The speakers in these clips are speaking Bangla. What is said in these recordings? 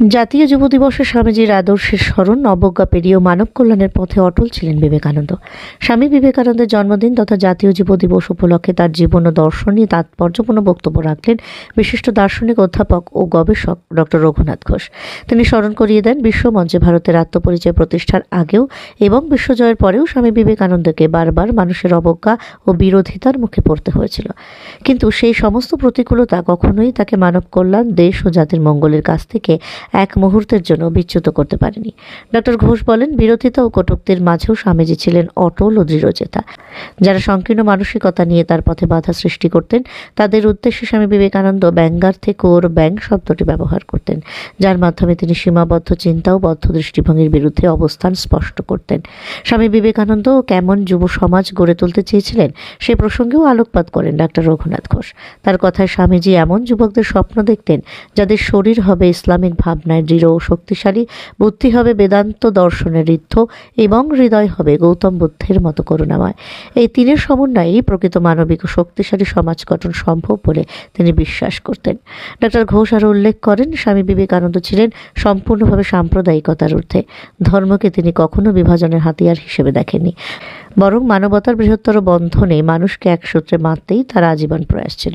জাতীয় যুব দিবসে স্বামীজির আদর্শের স্মরণ, অবজ্ঞা পেরিয়েও মানব কল্যাণের পথে অটল ছিলেন বিবেকানন্দ। স্বামী বিবেকানন্দের জন্মদিন তথা জাতীয় যুব দিবস উপলক্ষে তার জীবন ও দর্শন নিয়ে তাৎপর্যপূর্ণ বক্তব্য রাখলেন বিশিষ্ট দার্শনিক অধ্যাপক ও গবেষক ডক্টর রঘুনাথ ঘোষ। তিনি স্মরণ করিয়ে দেন বিশ্বমঞ্চে ভারতের আত্মপরিচয় প্রতিষ্ঠার আগেও এবং বিশ্বজয়ের পরেও স্বামী বিবেকানন্দকে বারবার মানুষের অবজ্ঞা ও বিরোধিতার মুখে পড়তে হয়েছিল। কিন্তু সেই সমস্ত প্রতিকূলতা কখনোই তাকে মানব কল্যাণ, দেশ ও জাতির মঙ্গলের কাছ থেকে এক মুহূর্তের জন্য বিচ্যুত করতে পারেনি। ডক্টর ঘোষ বলেন, বিরোধিতা ও কটুক্তির মাঝেও স্বামীজি ছিলেন অটল ও দৃঢ়চেতা যারা সংকীর্ণ মানসিকতা নিয়ে তার পথে বাধা সৃষ্টি করতেন, তাদের উদ্দেশ্যে স্বামী বিবেকানন্দ ব্যঙ্গার্থে কোর ব্যাং শব্দটি ব্যবহার করতেন, যার মাধ্যমে তিনি সীমাবদ্ধ চিন্তা ও বদ্ধ দৃষ্টিভঙ্গির বিরুদ্ধে অবস্থান স্পষ্ট করতেন। স্বামী বিবেকানন্দ কেমন যুব সমাজ গড়ে তুলতে চেয়েছিলেন, সে প্রসঙ্গেও আলোকপাত করেন ডাক্তার রঘুনাথ ঘোষ। তার কথায় স্বামীজি এমন যুবকদের স্বপ্ন দেখতেন, যাদের শরীর হবে ইসলামিক ভাবনায় দৃঢ় ও শক্তিশালী, বুদ্ধি হবে বেদান্ত দর্শনের ঋদ্ধ এবং হৃদয় হবে গৌতম বুদ্ধের মতো করুণাময়। এই তিনের সমন্বয়েই প্রকৃত মানবিক ও শক্তিশালী সমাজ গঠন সম্ভব বলে তিনি বিশ্বাস করতেন। ডক্টর ঘোষ আরও উল্লেখ করেন, স্বামী বিবেকানন্দ ছিলেন সম্পূর্ণভাবে সাম্প্রদায়িকতার ঊর্ধ্বে। ধর্মকে তিনি কখনো বিভাজনের হাতিয়ার হিসেবে দেখেননি। বরং মানবতার বৃহত্তর বন্ধনে মানুষকে এক সূত্রে মারতেই তার আজীবন প্রয়াস ছিল।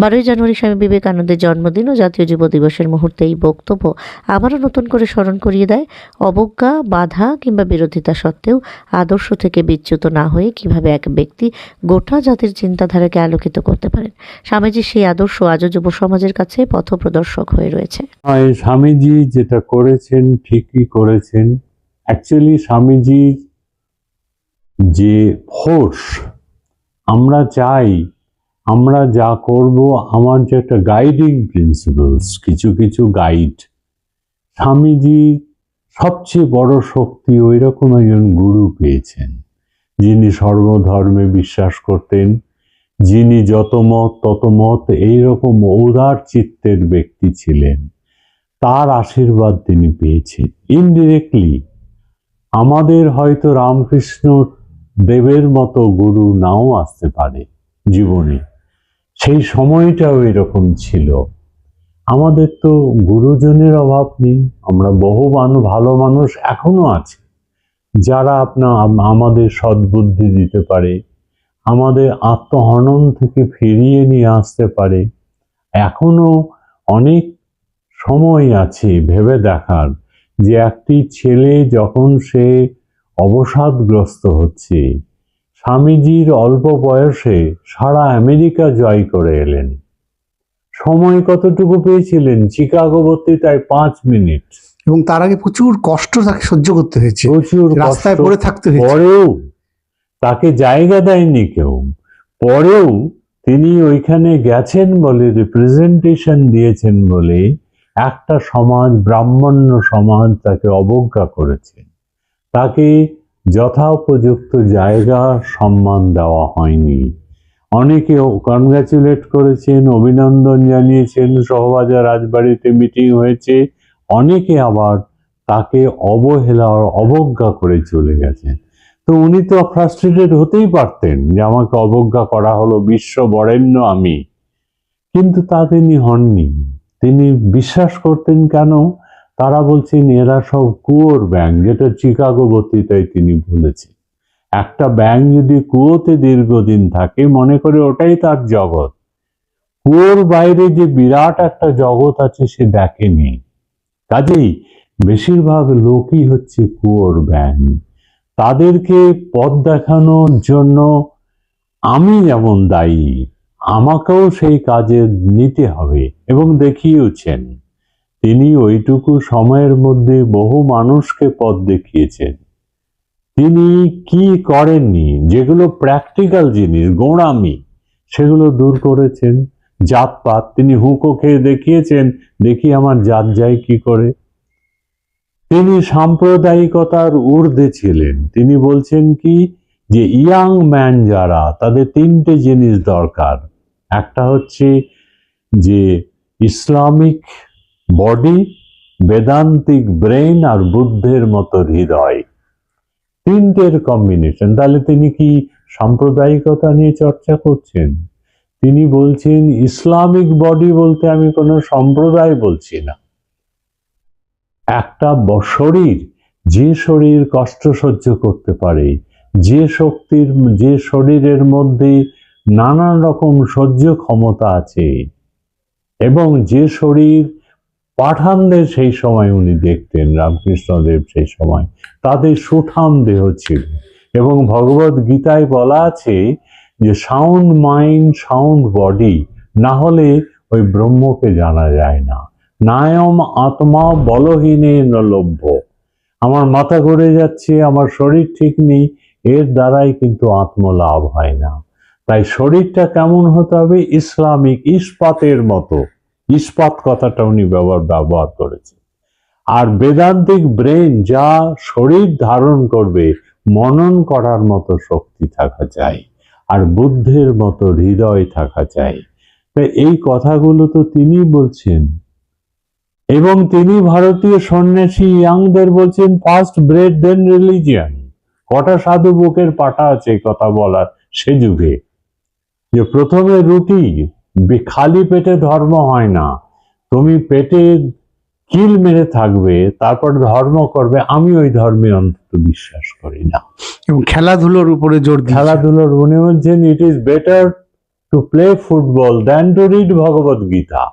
বারোই জানুয়ারি স্বামী বিবেকানন্দের জন্মদিন ও জাতীয় যুব দিবসের মুহূর্তে এই বক্তব্য আবারও নতুন করে স্মরণ করিয়ে দেয়। অবজ্ঞা, বাধা কিংবা বিরোধিতা সত্ত্বেও আদর্শ থেকে বিচ্যুত না হয়ে কীভাবে এক ব্যক্তি গোটা জাতির চিন্তাধারাকে আলোকিত করতে পারেন? স্বামীজির সেই আদর্শ আজও যুব সমাজের কাছে পথপ্রদর্শক হয়ে রয়েছে। স্বামীজি যেটা করেছেন ঠিকই করেছেন। অ্যাকচুয়ালি স্বামীজির যে ফোর্স আমরা চাই, আমরা যা করব, আমার যে একটা গাইডিং প্রিন্সিপালস কিছু কিছু গাইড স্বামীজি সবচেয়ে বড় শক্তি ওই রকম একজন গুরু পেয়েছেন, যিনি সর্বধর্মে বিশ্বাস করতেন, যিনি যত মত, তত মত, এইরকম ঔদার চিত্তের ব্যক্তি ছিলেন। তার আশীর্বাদ তিনি পেয়েছেন। ইনডিরেক্টলি আমাদের হয়তো রামকৃষ্ণ দেবের মতো গুরু নাও আসতে পারে জীবনে। সেই সময়টাও এরকম ছিল। আমাদের তো গুরুজনের অভাব নেই। আমরা বহু মানুষ ভালো মানুষ এখনও আছে। যারা আপনার আমাদের সদ্বুদ্ধি দিতে পারে, আমাদের আত্মহনন থেকে ফিরিয়ে নিয়ে আসতে পারে, এখনও অনেক সময় আছে ভেবে দেখার যে একটি ছেলে যখন সে অবসাদগ্রস্ত হচ্ছে। স্বামীজির অল্প বয়সে সারা আমেরিকা জয় করে এলেন। সময় কতটুকু পেয়েছিলেন? চিকাগো বক্তৃতায় পাঁচ মিনিট। এবং তার আগে প্রচুর কষ্ট তাকে সহ্য করতে হয়েছে। প্রচুর রাস্তায় পড়ে থাকতে হয়েছে। পরেও তাকে জায়গা দেয়নি কেউ। পরেও তিনি ওইখানে গেছেন বলে রিপ্রেজেন্টেশন দিয়েছেন বলে একটা সমাজ ব্রাহ্মণ্য সমাজ তাকে অবজ্ঞা করেছেন তাকে যথোপযুক্ত জায়গা সম্মান দেওয়া হয়নি। অনেকে কনগ্রাচুলেট করেছেন, অভিনন্দন জানিয়েছেন সহবাজার রাজবাড়িতে মিটিং হয়েছে। অনেকে আবার তাকে অবহেলা অবজ্ঞা করে চলে গেছেন তো উনি তো ফ্রাস্ট্রেটেড হতেই পারতেন যে আমাকে অবজ্ঞা করা হলো, বিশ্ব বরেণ্য আমি। কিন্তু তা তিনি হননি। তিনি বিশ্বাস করতেন কেন? তারা বলছেন এরা সব কুয়োর ব্যাংক যেটা চিকাগো বক্তৃতায় তিনি বলেছেন একটা ব্যাংক যদি কুয়োতে দীর্ঘদিন থাকে, মনে করে ওটাই তার জগৎ। কুয়োর বাইরে যে বিরাট একটা জগৎ আছে, সে দেখেনি। কাজেই বেশিরভাগ লোকই হচ্ছে কুয়োর ব্যাং তাদেরকে পথ দেখানোর জন্য আমি যেমন দায়ী, আমাকেও সেই কাজে নিতে হবে। এবং দেখিয়েওছেন তিনি ওইটুকু সময়ের মধ্যে বহু মানুষকে পথ দেখিয়েছেন। তিনি কি করেননি? যেগুলো প্র্যাকটিক্যাল জিনিস, গোড়ামি, সেগুলো দূর করেছেন। জাতপাত, তিনি হুঁকো খেয়ে দেখিয়েছেন, দেখি আমার জাত যায় কি করে। তিনি সাম্প্রদায়িকতার ঊর্ধ্বে ছিলেন। তিনি বলছেন কি, যে ইয়াং ম্যান যারা, তাদের তিনটে জিনিস দরকার। একটা হচ্ছে যে ইসলামিক বডি বেদান্তিক ব্রেন আর বুদ্ধের মতো হৃদয়। তিনটের কম্বিনেশন তাহলে তিনি কি সাম্প্রদায়িকতা নিয়ে চর্চা করছেন? তিনি বলছেন, ইসলামিক বডি বলতে আমি কোনো সম্প্রদায় বলছি না। একটা শরীর, যে শরীর কষ্ট সহ্য করতে পারে, যে শক্তির, যে শরীরের মধ্যে নানান রকম সহ্য ক্ষমতা আছে এবং যে শরীর পাঠানদের সেই সময় উনি দেখতেন, রামকৃষ্ণদেব সেই সময়। তাদের সুঠাম দেহ ছিল। এবং ভগবত গীতায় বলা আছে যে, সাউন্ড মাইন্ড, সাউন্ড বডি, না হলে ওই ব্রহ্মকে জানা যায় না। নায়ম আত্মা বলহীনে নলভ্য আমার মাথা ঘুরে যাচ্ছে, আমার শরীর ঠিক নেই, এর দ্বারাই কিন্তু আত্মলাভ হয় না। তাই শরীরটা কেমন হতে হবে? ইসলামিক ইস্পাতের মতো। ইস্পাত কথাটা উনি ব্যবহার ব্যবহার করেছে আর বেদান্তিক ব্রেন যা শরীর ধারণ করবে, মনন করার মতো শক্তি থাকা চাই, আর বুদ্ধের মতো হৃদয় থাকা চাই। তাই এই কথাগুলো তো তিনি বলছেন। এবং তিনি ভারতীয় সন্ন্যাসী ইয়াংদের বলছেন ফার্স্ট ব্রেড দেন রিলিজিয়ান কটা সাধু বুকের পাটা আছে কথা বলার সে যুগে। যে প্রথমে রুটি খালি পেটে ধর্ম হয় না। তুমি পেটে কিল মেরে থাকবে তারপর ধর্ম করবে আমি ওই ধর্মে অন্তত বিশ্বাস করি না। এবং খেলাধুলোর উপরে জোর খেলাধুলোর উনি বলছেন it is better to play football than to read Bhagavad Gita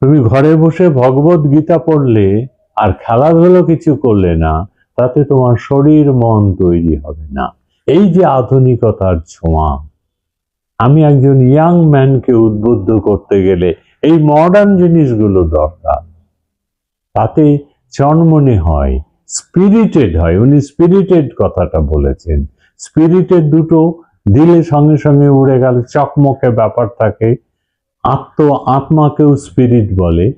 তুমি ঘরে বসে ভগবত গীতা পড়লে আর খেলাধুলো কিছু করলে না তাতে তোমার শরীর মন তৈরি হবে না। এই যে আধুনিকতার ছোঁয়া। আমি একজন ইয়াং ম্যানকে উদ্বুদ্ধ করতে গেলে এই মডার্ন জিনিসগুলো দরকার। তাতে চনমনে হয় স্পিরিটেড হয়। উনি স্পিরিটেড কথাটা বলেছেন। স্পিরিটেড দুটো দিলে সঙ্গে সঙ্গে উড়ে গেল, চকমকে ব্যাপার থাকে। আত্ম, আত্মাকেও স্পিরিট বলে।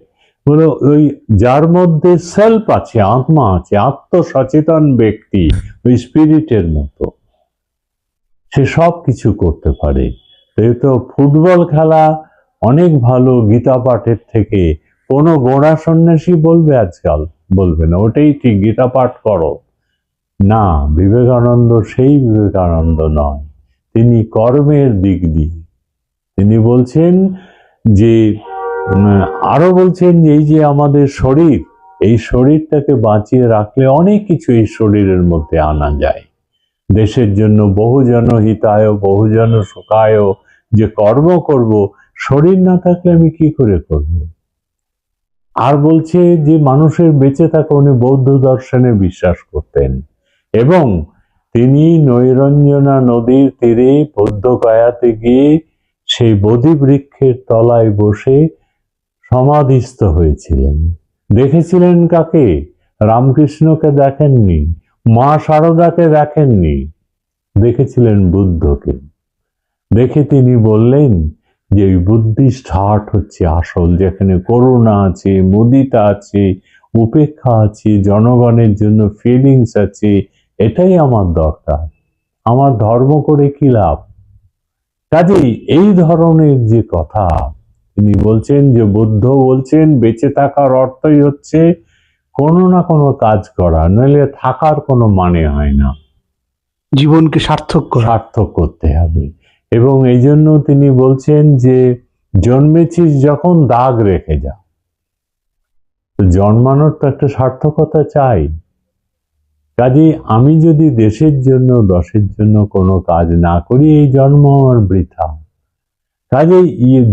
বলো, ওই যার মধ্যে সেলফ আছে, আত্মা আছে, আত্মসচেতন ব্যক্তি, ওই স্পিরিটের মতো। সে সব কিছু করতে পারে। এই তো ফুটবল খেলা অনেক ভালো গীতা পাঠের থেকে, কোনো গোড়া সন্ন্যাসী বলবে আজকাল? বলবে না, ওটাই ঠিক গীতা পাঠ করো। না, বিবেকানন্দ সেই বিবেকানন্দ নয়, তিনি কর্মের দিক দিয়ে। তিনি বলছেন যে আরও বলছেন যে, এই যে আমাদের শরীর, এই শরীরটাকে বাঁচিয়ে রাখলে অনেক কিছু এই শরীরের মধ্যে আনা যায়। দেশের জন্য বহুজন হিতায়, বহুজন সুখায় যে কর্ম করব, শরীর না থাকলে আমি কি করে করব? আর বলছে যে মানুষের বেঁচে থাকা উনি বৌদ্ধ দর্শনে বিশ্বাস করতেন। এবং তিনি নৈরঞ্জনা নদীর তীরে, বৌদ্ধ গয়াতে গিয়ে সেই বোধি বৃক্ষের তলায় বসে সমাধিস্থ হয়েছিলেন। দেখেছিলেন কাকে? রামকৃষ্ণকে দেখেননি। মা সারদাকে দেখেননি, দেখেছিলেন বুদ্ধকে। দেখে তিনি বললেন যে ওই বুদ্ধিস্ট হার্ট হচ্ছে আসল, যেখানে করুণা আছে, মুদিতা আছে, উপেক্ষা আছে, জনগণের জন্য ফিলিংস আছে, এটাই আমার দরকার। আমার ধর্ম করে কি লাভ? কাজেই এই ধরনের যে কথা, তিনি বলছেন যে, বুদ্ধ বলছেন, বেঁচে থাকার অর্থই হচ্ছে কোনো না কোনো কাজ করা নইলে থাকার কোনো মানে হয় না। জীবনকে সার্থক সার্থক করতে হবে। এবং এই জন্য তিনি বলছেন যে জন্মেছিস যখন দাগ রেখে যা। জন্মানোর তো একটা সার্থকতা চাই। কাজে আমি যদি দেশের জন্য দশের জন্য কোনো কাজ না করি এই জন্ম আমার বৃথা। কাজে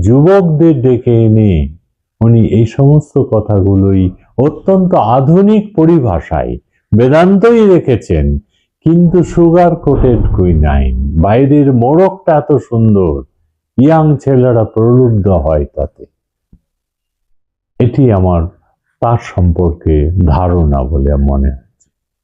যুবকদের ডেকে এনে উনি এই সমস্ত কথাগুলোই অত্যন্ত আধুনিক পরিভাষায় বেদান্তই রেখেছেন, কিন্তু সুগার কোটেড কুইনাইন বাইরের মোড়কটা এত সুন্দর, ইয়াং ছেলেরা প্রলুব্ধ হয় তাতে। এটি আমার তার সম্পর্কে ধারণা বলে মনে হয়।